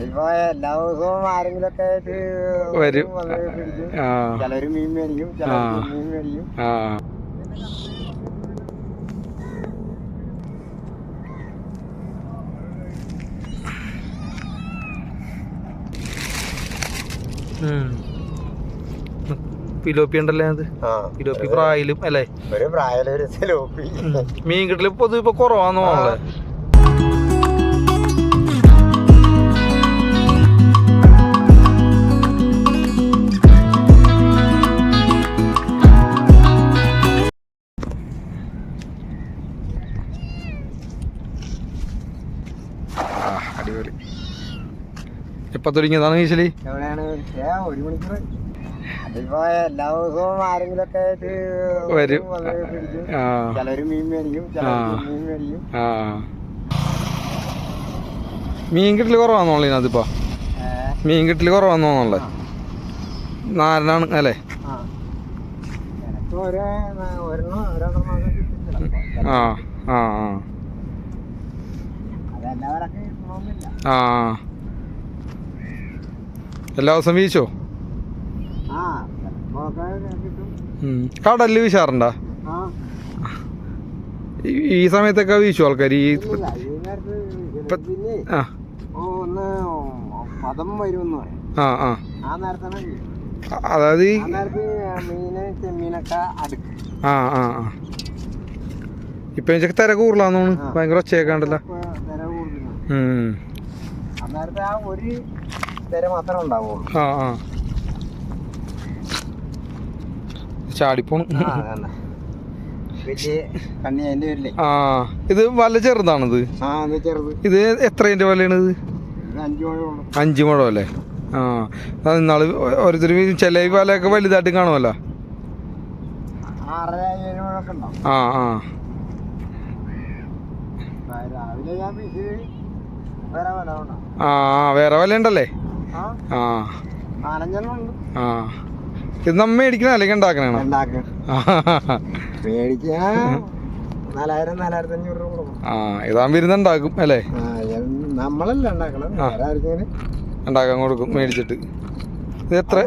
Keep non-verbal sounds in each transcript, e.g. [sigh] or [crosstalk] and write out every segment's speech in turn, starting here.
അതിപ്പോ എല്ലാ ദിവസവും ആരെങ്കിലും ഒക്കെ ആയിട്ട് വരും. ചിലര് മീൻ മേടിക്കും. ചിലര് മീൻ മേടിക്കും. ആ. പിലോപ്പി ഉണ്ടല്ലേ അത്? പിലോപ്പി പ്രായലും അല്ലേ? ഒരു പ്രായം ഒരു മീൻ കിട്ടൽ പൊതുവെ ഇപ്പൊ കുറവാന്ന് തോന്നല്ലേ അടിപൊളി. എപ്പ തുടങ്ങിയതാണ് വീശലി എവിടെയാണ്? ഒരു മണിക്കൂർ അതിപ്പോ എല്ലാ ദിവസവും ആരെങ്കിലും ഒക്കെ ആയിട്ട് വരും. ചിലര് മീൻ മേടിക്കും മീൻ മേടിക്കും. മീൻ ഇതിനകത്തിപ്പോ? മീൻ കിട്ടൽ കുറവാണെന്നുള്ളത് നാരനാണ് അല്ലേ? ആ. ആ ആ ആ. എല്ലാ ദിവസം വീശോ. കടലിൽ വീശാറുണ്ടാ? ഈ- സമയത്തൊക്കെ വീശു ആൾക്കാർ ഈ ആ. ആ അതായത് ആ ആ ആ ഇപ്പൊ എനിക്ക് തിര കൂടുതലാന്ന് തോന്നുന്നു. ഭയങ്കര ഒച്ചയൊക്കെണ്ടല്ലോ ഇപ്പൊ ഉം. ആ ഒരു തിര മാത്രമേ ഉണ്ടാവുള്ളൂ. ആ ആ. ചാടിപ്പോണു. ആ, ഇത് വല ചെറുതാണിത്. ഇത് എത്രേന്റെ വലയാണിത് അഞ്ചു മുഴം അല്ലേ? ആ ഇന്നാൾ ഓരോരുത്തർ ചില വലയൊക്കെ വലുതായിട്ട് കാണുമല്ലോ ആ ആ, രാവിലെ ഞാൻ വീശി വേറെ വല ഉണ്ടാവും ആ വേറെ വല്ല ഉണ്ടല്ലേ? ആ? ആ. ഇത് നമ്മ മേടിക്കണ അല്ലെങ്കിൽ ഉണ്ടാക്കണോ? ഉണ്ടാക്കും. ആ. ഇതാ നാലായിരം ഉണ്ടാക്കും അല്ലേ? നമ്മളല്ല ഉണ്ടാക്കാൻ കൊടുക്കും മേടിച്ചിട്ട്. ഇത് എത്ര.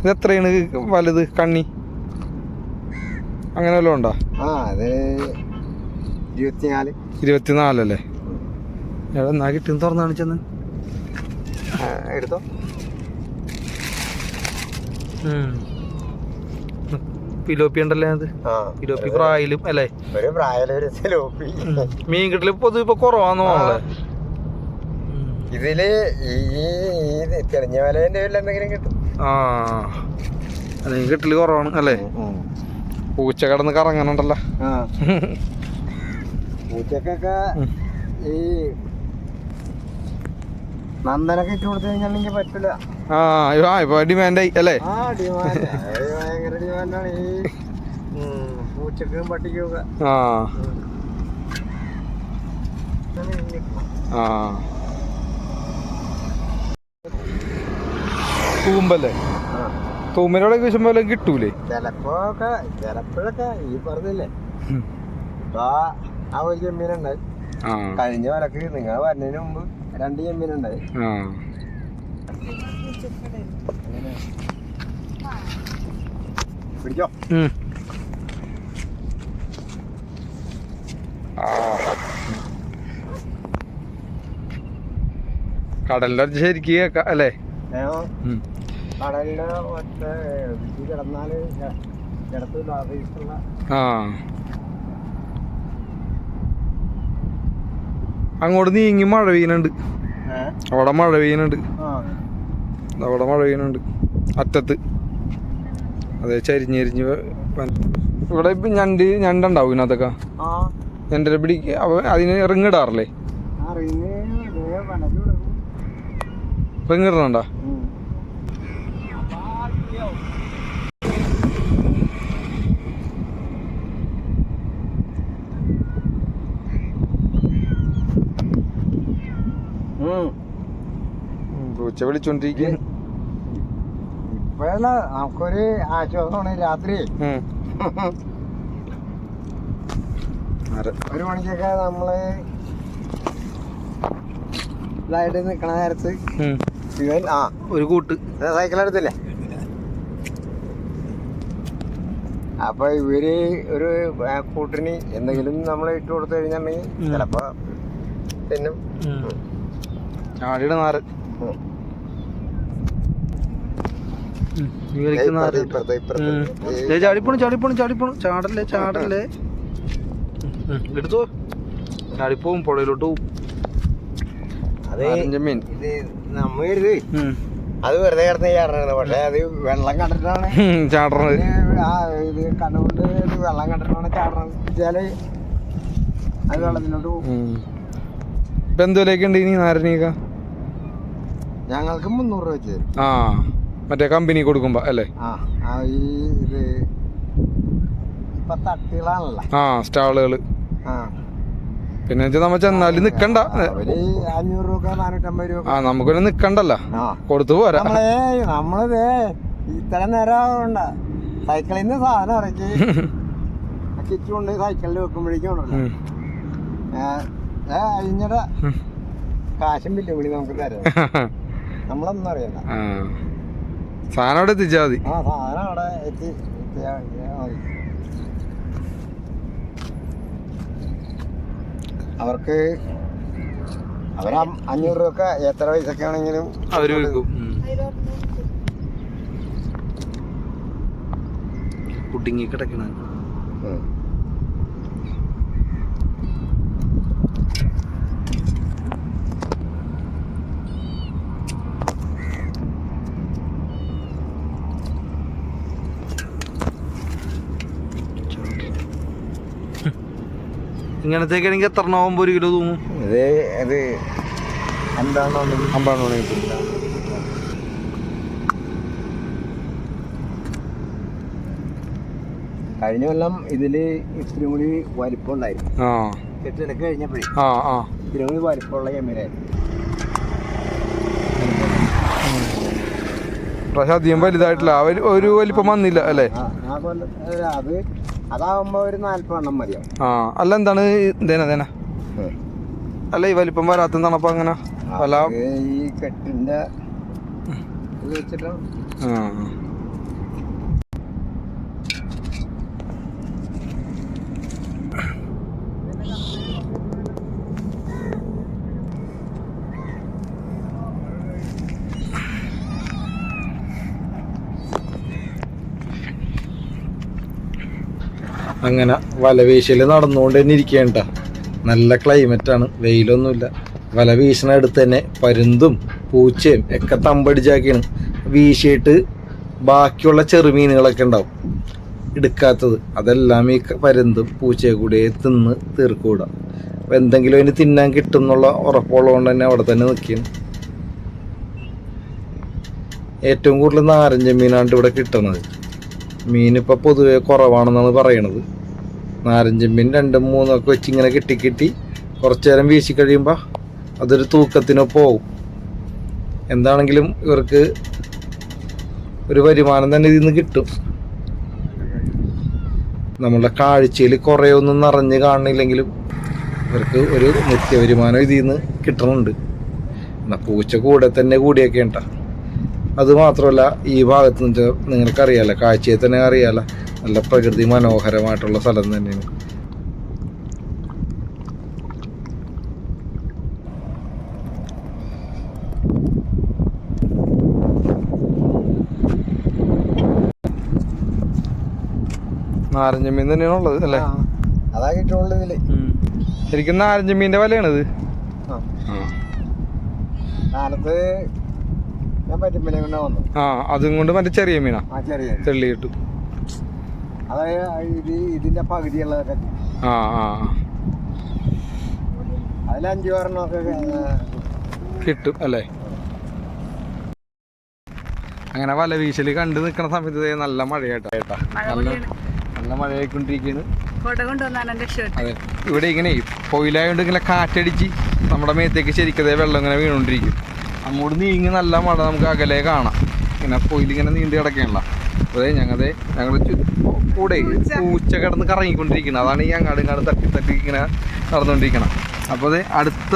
ഇത് എത്രയാണ്? വലുത് കണ്ണി? അങ്ങനെ വല്ലതും ഉണ്ടോ? ഇരുപത്തിനാല്. ഇരുപത്തിനാലല്ലേ എവിടെ നാക്കി ടിൻ തുറന്ന് കാണിച്ചെന്ന്. എടുത്തോ. പിലോപ്പി ഉണ്ടല്ലേ അത്? പിലോപ്പി പ്രായലും അല്ലേ? മീൻ കിട്ടൽ പൊതുവെ ഇപ്പൊ കുറവാന്ന് തോന്നല്ലേ ഇതിൽ ഈ തെളിഞ്ഞ വലേന്റെ എന്തെങ്കിലും കിട്ടും. ആ. അല്ലെങ്കിൽ കിട്ടൽ കുറവാണ് അല്ലേ? പൂച്ച കടന്ന് കറങ്ങാനുണ്ടല്ലോ. ആ. [laughs] പൂച്ചക്കൊക്കെ ഈ നന്ദനൊക്കെ ഇട്ട് കൊടുത്തു കഴിഞ്ഞാൽ പറ്റില്ല ആ ഇപ്പൊ- ആ ഇപ്പൊ ഡിമാൻഡായി അല്ലേ? ആ ഡിമാൻഡ് ഭയങ്കര ഡിമാൻഡാണ് ഈ പൂച്ചക്കും പട്ടിക്കും ഒക്കെ. ആ. ആ. തൂമ്പല്ലേ. തൂമ്പിനോടെ വല്ലതും കിട്ടൂലേ? ചിലപ്പോ ഒക്കെ ചിലപ്പോഴൊക്കെ ഈ പറഞ്ഞില്ലേ. ഇപ്പൊ ആ ഒരു ചെമ്മീനുണ്ടായി ആ. കഴിഞ്ഞ വരക്ക് നിങ്ങൾ വരുന്നതിന് മുമ്പ് രണ്ട് ചെമ്മീനുണ്ടായി ആ. ഉം. കടലിന്റെ ശരിക്ക് അല്ലേ. കടലിന്റെ കിടന്നാൽ കിടത്തില്ല ആ. അങ്ങോട്ട് നീങ്ങി മഴ പെയ്യുന്നുണ്ട്. അവിടെ മഴ പെയ്യുന്നുണ്ട്. അവിടെ മഴ പെയ്യുന്നുണ്ട്. അറ്റത്ത്. അതെ ചരിഞ്ഞരിഞ്ഞ് ഇവിടെ ഇപ്പം ഞണ്ട് ഞണ്ടുണ്ടാവും ഇതിനകത്തൊക്കെ. ഞണ്ടിനെ പിടിക്ക് അവ അതിന് റിങ് ഇടാറില്ലേ? റിങ് ഇടണണ്ട? പൂച്ച വിളിച്ചോണ്ടിരിക്കുന്നു ഇപ്പോഴല്ല നമുക്കൊരു ആശ്വാസമാണ് രാത്രി. ഒരു മണിക്കൊക്കെ നമ്മൾ ഇതായിട്ട് നിക്കണ നേരത്ത്. ഇവൻ ആ ഒരു കൂട്ട്. സൈക്കിൾ എടുത്തില്ലേ? അപ്പൊ ഇവർ ഒരു കൂട്ടിന് എന്തെങ്കിലും നമ്മൾ ഇട്ട് കൊടുത്തു കഴിഞ്ഞിട്ടുണ്ടെങ്കിൽ. ചിലപ്പോ തിന്നും. ചാടിയുടെ നാര് ചാടിപ്പോണു ചാടിപ്പോണു ചാടിപ്പോണു. ചാടല്ലേ ചാടല്ലേ. എടുത്തോ ചാടിപ്പോവും പുഴയിലോട്ട് പോവും. അത് വെറുതെ കിടന്ന് ചാടണത് പക്ഷെ അത് വെള്ളം കണ്ടിട്ടാണ്. ചാടുന്നത് ചാടണത്. ഇത് കണ്ണുകൊണ്ട് വെള്ളം കണ്ടിട്ടാണ് ചാടണത്. വെച്ചാൽ അത് വെള്ളത്തിലോട്ട് പോകും ഇപ്പൊ എന്തോലേക്കുണ്ട് ഇനി നാരനീക ഞങ്ങൾക്ക് മുന്നൂറ് രൂപ വെച്ച് ആ. മറ്റേ കമ്പനി കൊടുക്കുമ്പോ അല്ലേ? ആ സ്റ്റാളുകൾ. പിന്നെ നമ്മ ചെന്നാൽ നിക്കണ്ട. അഞ്ഞൂറ് രൂപ നാനൂറ്റമ്പത് രൂപ ആ നമുക്കൊരു നിക്കണ്ടല്ല. കൊടുത്തു പോരാ. നമ്മളേ ഇത്ര നേരം സൈക്കിളിൽ നിന്ന് സാധനം ഇറക്കി. [laughs] കിച്ചു കൊണ്ട് സൈക്കിളിൽ വെക്കുമ്പോഴേക്കും ഉം. കാശും ബില്ലും കൂടി നമുക്ക് തരാം. [laughs] നമ്മളൊന്നും അറിയണ്ട. സാധനം അവിടെ എത്തിച്ചാ മതി. ആ സാധനം അവിടെ എത്തി എത്തിയാ മതി. അവർക്ക് അവർ അഞ്ഞൂറ് രൂപ എത്ര പൈസക്ക് ആണെങ്കിലും അവർ വിൽക്കും. കുടുങ്ങി കിടക്കണ ഇങ്ങനത്തേക്ക് എനിക്ക് എത്ര ആവുമ്പോ ഒരു കിലോ തൂങ്ങും? ഇത് ഇത് അമ്പാണ് മണിക്കൂർ കഴിഞ്ഞ കൊല്ലം ഇതിൽ ഇത്തിരി കൂടി വലിപ്പം ഉണ്ടായിരുന്നു. ആ. കെട്ടിടക്ക് കഴിഞ്ഞപ്പോഴേ ആ ആ. ഇത്തിരി കൂടി വലിപ്പമുള്ള എമ്മിലായിരുന്നു പക്ഷെ അധികം വലുതായിട്ടില്ല. ഒരു വലിപ്പം വന്നില്ല അല്ലേ? ആ ആ കൊല്ലം അത് അതാവുമ്പോ ഒരു നാല്പതെണ്ണം മതിയാവും. ആ അല്ല എന്താണ് ഇതേന അതേന അല്ല ഈ വലിപ്പം വരാത്തെന്താണ് അപ്പൊ അങ്ങനെ? അല്ല. ഈ കെട്ടിന്റെ ഇത് വെച്ചിട്ടാണ് ആ. അങ്ങനെ വലവീശയിൽ നടന്നുകൊണ്ട് തന്നെ ഇരിക്കേണ്ട നല്ല ക്ലൈമറ്റ് ആണ് വെയിലൊന്നുമില്ല. വല വീശണ അടുത്ത് തന്നെ പരുന്തും പൂച്ചയും ഒക്കെ തമ്പടിച്ചാക്കിയാണ്. വീശിയിട്ട് ബാക്കിയുള്ള ചെറുമീനുകളൊക്കെ ഉണ്ടാവും. എടുക്കാത്തത്. അതെല്ലാം ഈ പരുന്തും പൂച്ചയെ കൂടെ തിന്ന് തീർക്കൂട. അപ്പം എന്തെങ്കിലും അതിന് തിന്നാൻ കിട്ടും എന്നുള്ള ഉറപ്പുള്ളതുകൊണ്ട് തന്നെ അവിടെ തന്നെ നിൽക്കുകയാണ്. ഏറ്റവും കൂടുതൽ നാരഞ്ച മീനാണ് ഇവിടെ കിട്ടുന്നത് മീനിപ്പോൾ പൊതുവെ കുറവാണെന്നാണ് പറയണത്. നാരഞ്ച മീൻ രണ്ടും ഒക്കെ വെച്ച് ഇങ്ങനെ കിട്ടി കിട്ടി കുറച്ചു നേരം വീശി കഴിയുമ്പോൾ അതൊരു തൂക്കത്തിന് പോകും എന്താണെങ്കിലും ഇവർക്ക് ഒരു വരുമാനം തന്നെ ഇതിൽ നിന്ന് കിട്ടും. നമ്മളുടെ കാഴ്ചയിൽ കുറേ ഒന്നും നിറഞ്ഞ് കാണുന്നില്ലെങ്കിലും ഇവർക്ക് ഒരു നിത്യ വരുമാനം ഇതിൽ നിന്ന് കിട്ടണുണ്ട്. എന്നാൽ പൂച്ച കൂടെ തന്നെ കൂടിയൊക്കെ ഉണ്ടാ അത് മാത്രമല്ല ഈ ഭാഗത്ത് നിന്ന് നിങ്ങൾക്കറിയാലോ കാഴ്ചയെ തന്നെ അറിയാലോ. നല്ല പ്രകൃതി മനോഹരമായിട്ടുള്ള സ്ഥലം തന്നെയാണ്. നാരഞ്ഞമീൻ തന്നെയാണ് ഉള്ളത് അല്ലേ? അതാ കിട്ടുള്ളൂ ഇതിൽ. ശരിക്കും നാരഞ്ച മീന്റെ വിലയാണിത്. ആ. കാലത്ത് ഞാൻ പറ്റുമ്പിനെ കൊണ്ട് വന്നു ആ അതും കൊണ്ട് മറ്റേ ചെറിയ മീനാ. ആ ചെറിയ തെള്ളി കിട്ടും അതായത് ഇത് ഇതിന്റെ പകുതിയുള്ളതൊക്കെ ആ ആ. അതിൽ അഞ്ചു പറഞ്ഞൊക്കെ കിട്ടും അല്ലേ? അങ്ങനെ വല വീശൽ കണ്ടു നിൽക്കുന്ന സമയത്ത് നല്ല മഴയാട്ടാ. ഏട്ടാ നല്ല നല്ല മഴയായിക്കൊണ്ടിരിക്കുകയാണ് അതെ. ഇവിടെ ഇങ്ങനെ പൊയിലായോണ്ട് ഇങ്ങനെ കാറ്റടിച്ച് നമ്മുടെ മേത്തേക്ക് ശരിക്കതേ വെള്ളം ഇങ്ങനെ വീണോണ്ടിരിക്കും. അങ്ങോട്ട് നീങ്ങി നല്ല മഴ നമുക്ക് അകലെ കാണാം. ഇങ്ങനെ പൊയിലിങ്ങനെ നീണ്ടി കിടക്കണല്ലോ അതെ ഞങ്ങളെ ഞങ്ങൾ കൂടെ പൂച്ച. കിടന്ന് കറങ്ങിക്കൊണ്ടിരിക്കണം. അതാണ് ഈ അങ്ങാട് ഇങ്ങാട് തട്ടി തട്ടി ഇങ്ങനെ നടന്നുകൊണ്ടിരിക്കണം അപ്പോൾ അത് അടുത്ത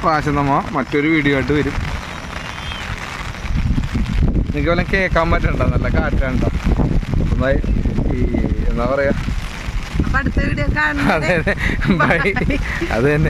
പ്രാവശ്യം നമ്മ മറ്റൊരു വീഡിയോ ആയിട്ട് വരും. നിങ്ങൾക്ക് വല്ല കേൾക്കാൻ പറ്റണ്ട? നല്ല കാറ്റാണ്ട? ഒന്നായി ഈ എന്താ പറയാ? അതെ അതെ. ബൈ. അത് തന്നെ.